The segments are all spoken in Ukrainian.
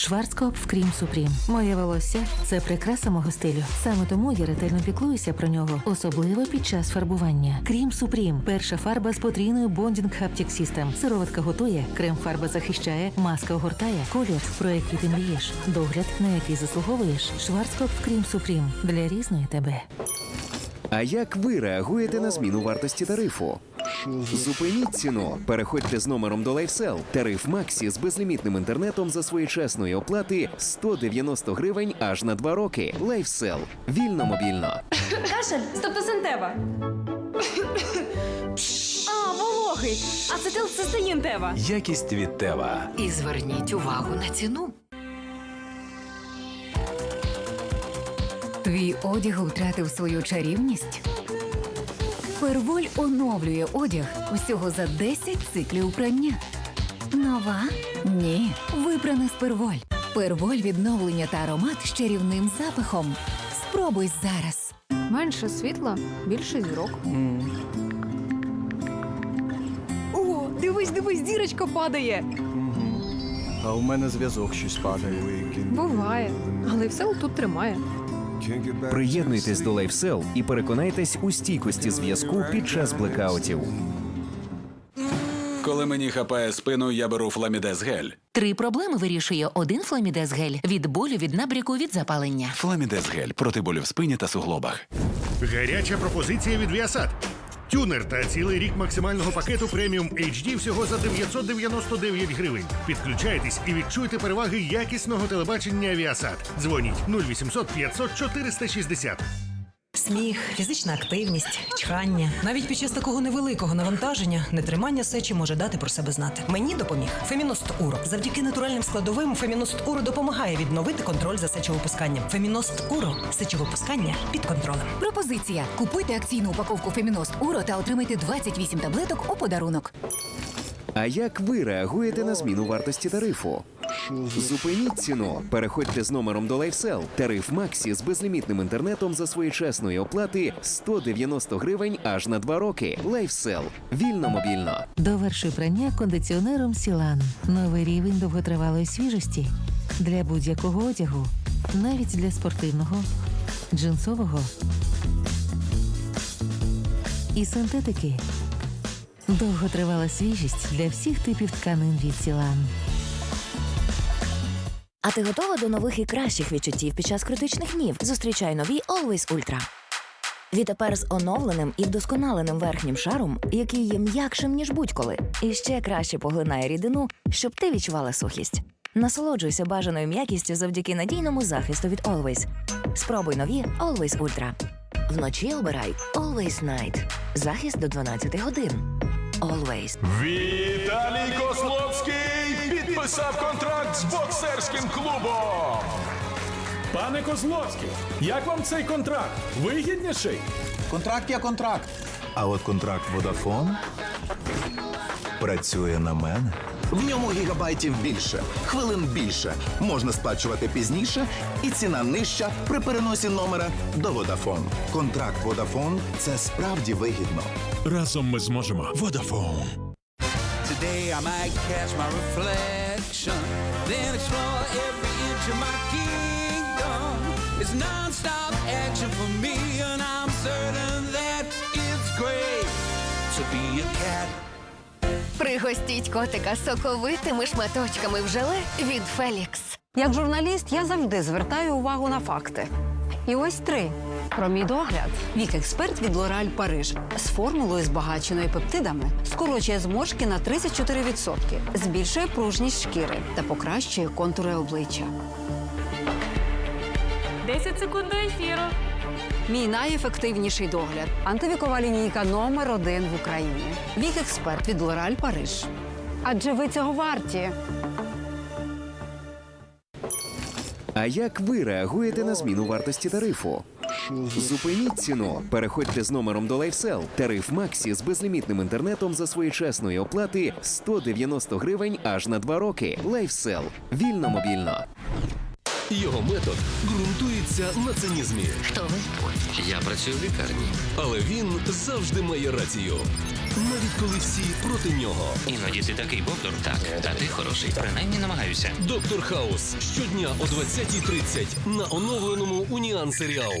Шварцкоп в Крім Супрім. Моє волосся це прикраса мого стилю. Саме тому я ретельно піклуюся про нього, особливо під час фарбування. Крім Супрім перша фарба з потрійною Bonding Haptic System. Сироватка готує, крем-фарба захищає, маска огортає, колір, про який ти мрієш, догляд, на який заслуговуєш. Шварцкоп Крім Супрім для різної тебе. А як ви реагуєте на зміну вартості тарифу? Зупиніть ціну. Переходьте з номером до LifeSell. Тариф Максі з безлімітним інтернетом за своєчасної оплати 190 гривень аж на 2 роки. LifeSell. Вільно мобільно. Кашель, стептосинтева. А, вологий. Ацетилцистеїн тева. Якість від Тева. І зверніть увагу на ціну. Твій одяг втратив свою чарівність? Перволь оновлює одяг всього за 10 циклів прання. Нова? Ні. Вибрана з перволь. Перволь відновлення та аромат з чарівним запахом. Спробуй зараз. Менше світла, більше зірок. О, дивись, дивись, зірочка падає. А у мене зв'язок щось падає. Буває, але все тут тримає. Приєднуйтесь до LifeSell і переконайтесь у стійкості зв'язку під час блекаутів. Коли мені хапає спину, я беру фламідез гель. Три проблеми вирішує один фламідез гель від болю, від набряку, від запалення. Фламідез гель проти болю в спині та суглобах. Гаряча пропозиція від Viasat. Тюнер та цілий рік максимального пакету преміум HD всього за 999 гривень. Підключайтесь і відчуйте переваги якісного телебачення Viasat. Дзвоніть 0800 500 460. Сміх, фізична активність, чхання. Навіть під час такого невеликого навантаження нетримання сечі може дати про себе знати. Мені допоміг Феміност Уро. Завдяки натуральним складовим Феміност Уро допомагає відновити контроль за сечовипусканням. Феміност Уро сечовипускання під контролем. Пропозиція: купуйте акційну упаковку Феміност Уро та отримайте 28 таблеток у подарунок. А як ви реагуєте на зміну вартості тарифу? Зупиніть ціну. Переходьте з номером до LifeSell. Тариф Максі з безлімітним інтернетом за своєчасної оплати 190 гривень аж на 2 роки. LifeSell. Вільно мобільно. Довершуй прання кондиціонером Сілан. Новий рівень довготривалої свіжості для будь-якого одягу, навіть для спортивного, джинсового і синтетики. Довготривала свіжість для всіх типів тканин від Сілан. А ти готова до нових і кращих відчуттів під час критичних днів? Зустрічай нові Always Ultra. Відтепер з оновленим і вдосконаленим верхнім шаром, який є м'якшим, ніж будь-коли, і ще краще поглинає рідину, щоб ти відчувала сухість. Насолоджуйся бажаною м'якістю завдяки надійному захисту від Always. Спробуй нові Always Ultra. Вночі обирай Always Night. Захист до 12 годин. Always. Віталій Кословський підписав контракт з боксерським клубом. Пане Козловський, як вам цей контракт? Вигідніший? Контракт є контракт. А от контракт Vodafone працює на мене. В ньому гігабайтів більше, хвилин більше. Можна сплачувати пізніше, і ціна нижча при переносі номера до Vodafone. Контракт Vodafone – це справді вигідно. Разом ми зможемо. Vodafone. Today I might catch my reflection, then explore every inch of my kingdom. It's non-stop action for me, and I'm certain that it's great to be a cat. Пригостіть котика соковитими шматочками в желе від Фелікс. Як журналіст, я завжди звертаю увагу на факти. І ось три. Про мій догляд. Вік експерт від L'Oréal Париж з формулою збагаченою пептидами скорочує зморшки на 34%, збільшує пружність шкіри та покращує контури обличчя. 10 секунд до ефіру. Мій найефективніший догляд. Антивікова лінійка номер один в Україні. Вік експерт від L'Oréal Париж. Адже ви цього варті. А як ви реагуєте на зміну вартості тарифу? Зупиніть ціну. Переходьте з номером до LifeSell. Тариф Максі з безлімітним інтернетом за своєчасної оплати 190 гривень аж на 2 роки. LifeSell. Вільно мобільно. Його метод ґрунтується на цинізмі. Хто ви? Я працюю в лікарні, але він завжди має рацію. Навіть коли всі проти нього. Іноді ти такий бовдур, так, а ти хороший. Принаймні намагаюся. Доктор Хаус щодня о 20.30 на оновленому Уніан серіал.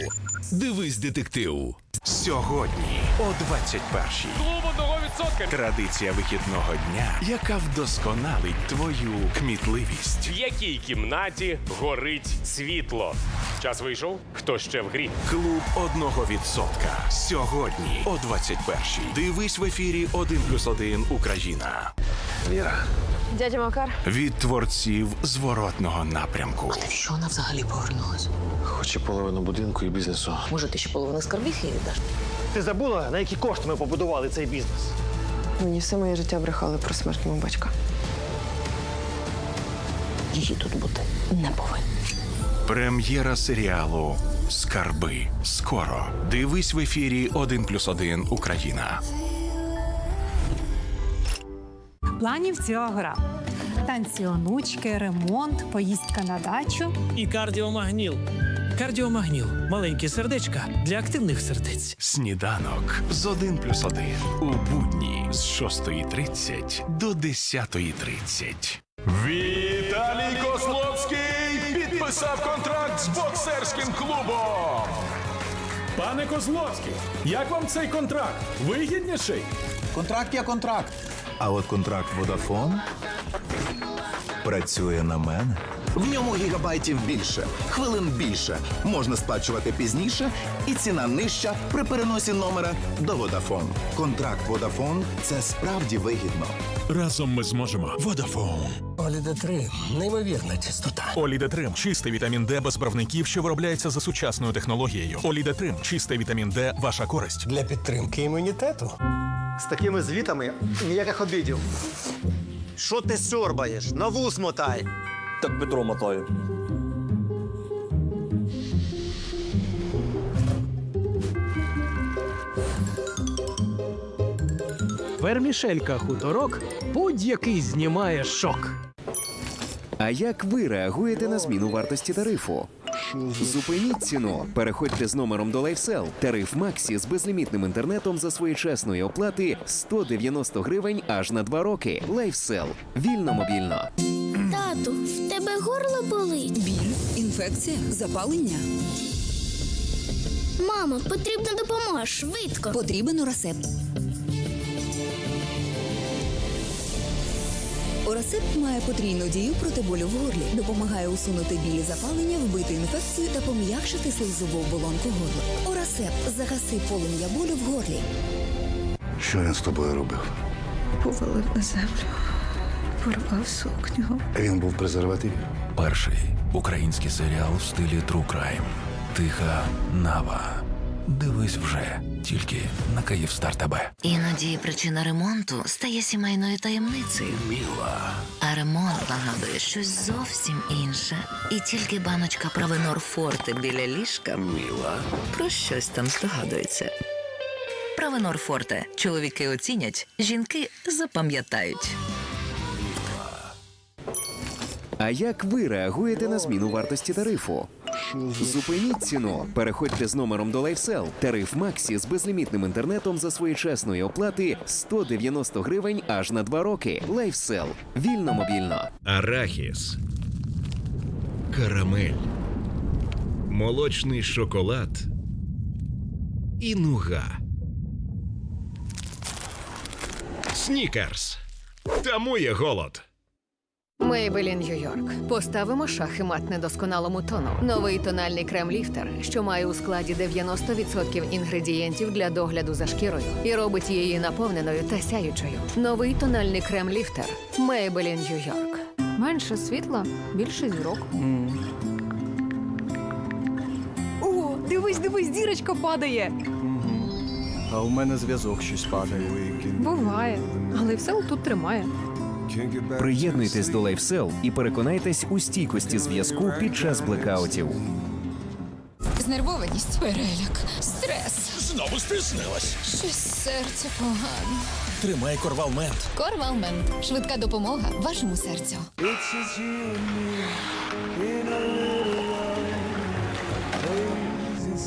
Дивись, детектив. Сьогодні о 21-й. Відсотка. Традиція вихідного дня, яка вдосконалить твою кмітливість. В якій кімнаті горить світло? Час вийшов? Хто ще в грі? Клуб одного відсотка. Сьогодні о 21-й. Дивись в ефірі 1 плюс 1 Україна. Віра. Дядя Макар. Від творців зворотного напрямку. Що вона взагалі повернулась? Хоче половину будинку і бізнесу. Може, ти ще половину скарбів їй віддаш? Ти забула, на які кошти ми побудували цей бізнес? Мені все моє життя брехали про смерть мого батька. Її тут бути не повинно. Прем'єра серіалу Скарби. Скоро. Дивись в ефірі 1 плюс 1 Україна. Планів ціла гора. Танці онучки, ремонт, поїздка на дачу. І кардіомагніл. Кардіомагніл маленькі сердечка для активних сердець. Сніданок з 1 плюс 1. У будні з 6.30 до 10.30. Віталій Кословський підписав контракт з боксерським клубом. Пане Козловський, як вам цей контракт? Вигідніший? Контракт є контракт. А от контракт Vodafone працює на мене. В ньому гігабайтів більше, хвилин більше, можна сплачувати пізніше, і ціна нижча при переносі номера до Vodafone. Контракт Vodafone – це справді вигідно. Разом ми зможемо. Водафон. Оліде 3 неймовірна чистота. Олідетрим чистий вітамін Д без правників, що виробляється за сучасною технологією. Олідетрим чистий вітамін Д, ваша користь. Для підтримки імунітету. З такими звітами ніяких обідів. Що ти сьорбаєш? На вус мотай. Так Петро мотає. Вермішелька хуторок будь-який знімає шок. А як ви реагуєте на зміну вартості тарифу? Зупиніть ціну. Переходьте з номером до LifeSell. Тариф Максі з безлімітним інтернетом за своєчасної оплати 190 гривень аж на 2 роки. LifeSell. Вільно мобільно. Тату, в тебе горло болить. Біль, інфекція, запалення. Мамо, потрібна допомога швидко. Потрібен урасепт. Орасепт має потрійну дію проти болю в горлі, допомагає усунути білі запалення, вбити інфекцію та пом'якшити слизову оболонку горла. Орасепт загаси полум'я болю в горлі. Що він з тобою робив? Повалив на землю, порвав сукню. Він був презерватив. Перший український серіал в стилі True Crime. Тиха Нава. Дивись вже тільки на Київстар ТБ. Іноді причина ремонту стає сімейною таємницею. Міла. А ремонт нагадує щось зовсім інше. І тільки баночка Провенор Форте біля ліжка Міла. про щось там здогадується. Провенор Форте. Чоловіки оцінять, жінки запам'ятають. А як ви реагуєте на зміну вартості тарифу? Зупиніть ціну. Переходьте з номером до LifeSell. Тариф Максі з безлімітним інтернетом за своєчасної оплати 190 гривень аж на 2 роки. LifeSell. Вільно мобільно. Арахіс. Карамель. Молочний шоколад. І нуга. Снікерс. Тому є голод. Maybelline Нью-Йорк. Поставимо шах і мат недосконалому тону. Новий тональний крем-ліфтер, що має у складі 90% інгредієнтів для догляду за шкірою і робить її наповненою та сяючою. Новий тональний крем-ліфтер Maybelline Нью-Йорк. Менше світла, більше зірок. О, дивись, дивись, дірочка падає. А у мене зв'язок щось падає. Буває, але все тут тримає. Приєднуйтесь до LifeSell і переконайтесь у стійкості зв'язку під час блекаутів. Знервованість, переляк, стрес. Знову спізнилась. Щось серце погано. Тримай корвалмент. Корвалмент. Швидка допомога вашому серцю.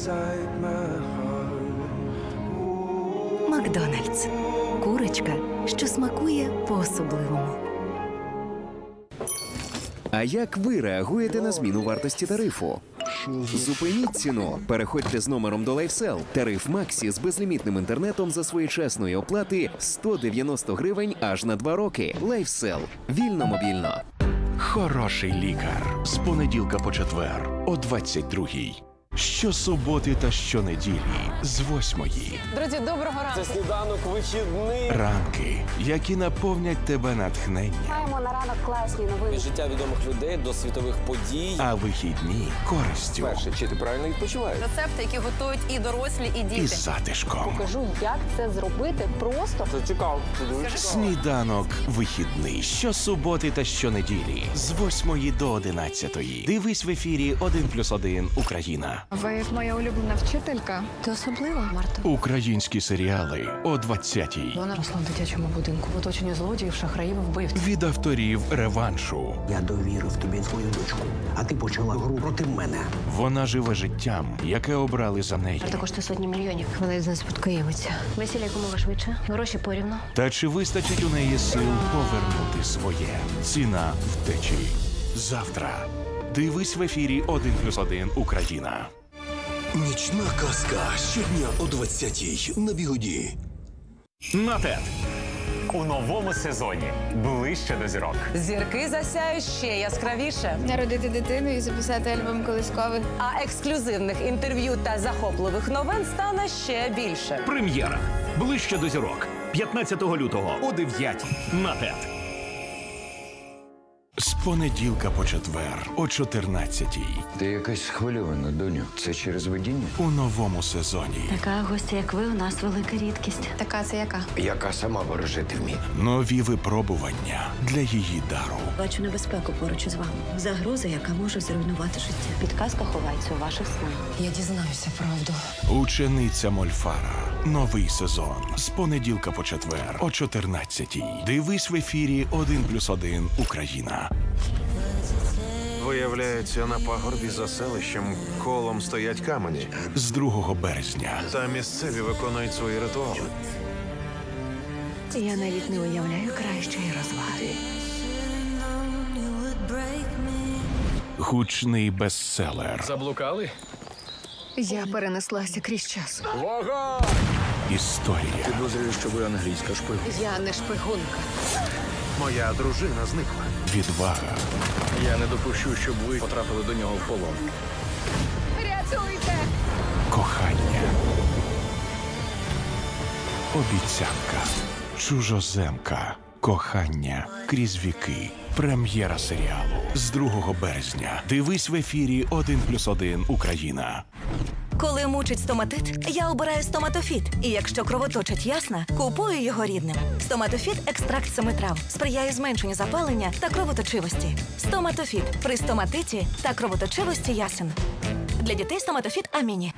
inside my Макдональдс. Курочка, що смакує по-особливому. А як ви реагуєте на зміну вартості тарифу? Зупиніть ціну. Переходьте з номером до LifeSell. Тариф Максі з безлімітним інтернетом за своєчасної оплати 190 гривень аж на 2 роки. LifeSell. Вільно мобільно. Хороший лікар з понеділка по четвер о 22-й. Щосуботи та щонеділі з 8-ї. Друзі, доброго ранку. Це сніданок вихідний. Ранки, які наповнять тебе натхненням, Маємо на ранок класні новини. Від життя відомих людей до світових подій. а вихідні користю Перше, чи ти правильно відпочиваєш? Рецепти, які готують і дорослі, і діти. і затишком. Покажу, як це зробити просто. Це цікаво. Це дуже цікаво. Сніданок вихідний щосуботи та щонеділі з 8 до 11. Дивись в ефірі 1+,1 Україна. Ви як моя улюблена вчителька. Ти особлива, Марта. Українські серіали о 20-й. Вона росла в дитячому будинку. В оточенні злодіїв, шахраїв, вбивців. Від авторів реваншу. Я довірив тобі свою дочку, а ти почала гру проти мене. Вона живе життям, яке обрали за неї. Коштує сотні мільйонів. Вона із нас спадкоємиця. Весілля якомога швидше. Гроші порівну. Та чи вистачить у неї сил повернути своє? Ціна втечі. Завтра. Дивись в ефірі 1+,1 Україна. Нічна казка щодня о 20-й на бігоді. Натет. У новому сезоні ближче до зірок. Зірки засяють ще яскравіше. Народити дитину і записати альбом колискових. А ексклюзивних інтерв'ю та захопливих новин стане ще більше. Прем'єра. Ближче до зірок. 15 лютого о 9 на ТЕТ. Понеділка по четвер о 14-й. Ти якась схвильована, доню. Це через видіння? У новому сезоні. Така гостя, як ви, у нас велика рідкість. Така це яка? Яка сама ворожити вміє. Нові випробування для її дару. Бачу небезпеку поруч із вами. Загроза, яка може зруйнувати життя. Підказка ховається у ваших снах. Я дізнаюся правду. Учениця Мольфара. Новий сезон. З понеділка по четвер о 14-й. Дивись в ефірі 1+,1 Україна. Виявляється, на пагорбі за селищем колом стоять камені. З 2 березня. Та місцеві виконують свої ритуали. Я навіть не уявляю кращої розваги. Гучний бестселер. Заблукали? Я перенеслася крізь час. Історія. Підозрюю, що ви англійська шпигунка. Я не шпигунка. Моя дружина зникла. Відвага. Я не допущу, щоб ви потрапили до нього в полон. Рятуйте! Кохання. Обіцянка. Чужоземка. Кохання крізь віки. Прем'єра серіалу з 2 березня. Дивись в ефірі 1+,1 Україна. Коли мучить стоматит, я обираю стоматофіт. І якщо кровоточить ясна, купую його рідним. Стоматофіт екстракт семи трав сприяє зменшенню запалення та кровоточивості. Стоматофіт при стоматиті та кровоточивості ясен. Для дітей стоматофіт Аміні.